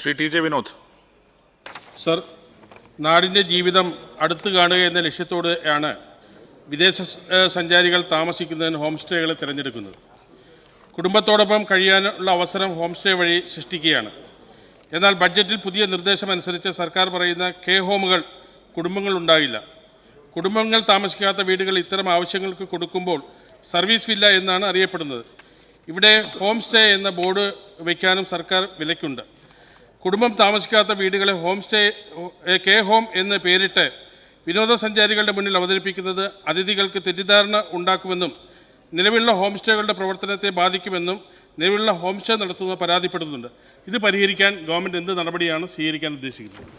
Shri T J Vinod. Sir നാടിന്റെ ജീവിതം അടുത്ത് കാണുക എന്ന ലക്ഷ്യത്തോടെയാണ് വിദേശ സഞ്ചാരികൾ താമസിക്കുന്നതിന് ഹോം സ്റ്റേകളെ തിരഞ്ഞെടുക്കുന്നത്. കുടുംബത്തോടൊപ്പം കഴിയാനുള്ള അവസരം ഹോം സ്റ്റേ വഴി സൃഷ്ടിക്കുകയാണ്. എന്നാൽ ബഡ്ജറ്റിൽ പുതിയ നിർദ്ദേശം അനുസരിച്ച് സർക്കാർ പറയുന്ന കെ ഹോമുകൾ കുടുംബങ്ങൾ ഉണ്ടാകില്ല. കുടുംബങ്ങൾ താമസിക്കാത്ത വീടുകൾ ഇത്തരം ആവശ്യങ്ങൾക്ക് കൊടുക്കുമ്പോൾ സർവീസ് വില്ല എന്നാണ് അറിയപ്പെടുന്നത്. ഇവിടെ ഹോം സ്റ്റേ എന്ന ബോർഡ് വയ്ക്കാനും സർക്കാർ വിലക്കുണ്ട്. കുടുംബം താമസിക്കാത്ത വീടുകളെ ഹോം സ്റ്റേ കെ ഹോം എന്ന് പേരിട്ട് വിനോദസഞ്ചാരികളുടെ മുന്നിൽ അവതരിപ്പിക്കുന്നത് അതിഥികൾക്ക് തെറ്റിദ്ധാരണ ഉണ്ടാക്കുമെന്നും നിലവിലുള്ള ഹോം സ്റ്റേകളുടെ പ്രവർത്തനത്തെ ബാധിക്കുമെന്നും നിലവിലുള്ള ഹോം സ്റ്റേ നടത്തുന്ന പരാതിപ്പെടുന്നുണ്ട്. ഇത് പരിഹരിക്കാൻ ഗവൺമെന്റ് എന്ത് നടപടിയാണ് സ്വീകരിക്കാൻ ഉദ്ദേശിക്കുന്നത്?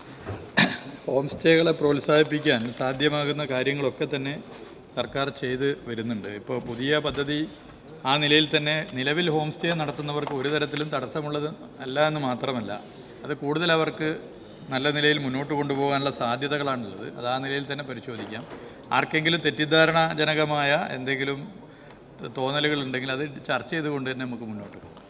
ഹോം സ്റ്റേകളെ പ്രോത്സാഹിപ്പിക്കാൻ സാധ്യമാകുന്ന കാര്യങ്ങളൊക്കെ തന്നെ സർക്കാർ ചെയ്ത് വരുന്നുണ്ട്. ഇപ്പോൾ പുതിയ പദ്ധതി ആ നിലയിൽ തന്നെ നിലവിൽ ഹോം സ്റ്റേ നടത്തുന്നവർക്ക് ഒരു തരത്തിലും തടസ്സമുള്ളത് അല്ല എന്ന് മാത്രമല്ല. അത് കൂടുതൽ അവർക്ക് നല്ല നിലയിൽ മുന്നോട്ട് കൊണ്ടുപോകാനുള്ള സാധ്യതകളാണുള്ളത്. അത് ആ നിലയിൽ തന്നെ പരിശോധിക്കാം. ആർക്കെങ്കിലും തെറ്റിദ്ധാരണാജനകമായ എന്തെങ്കിലും തോന്നലുകൾ ഉണ്ടെങ്കിൽ അത് ചർച്ച ചെയ്തുകൊണ്ട് തന്നെ നമുക്ക് മുന്നോട്ട് പോകാം.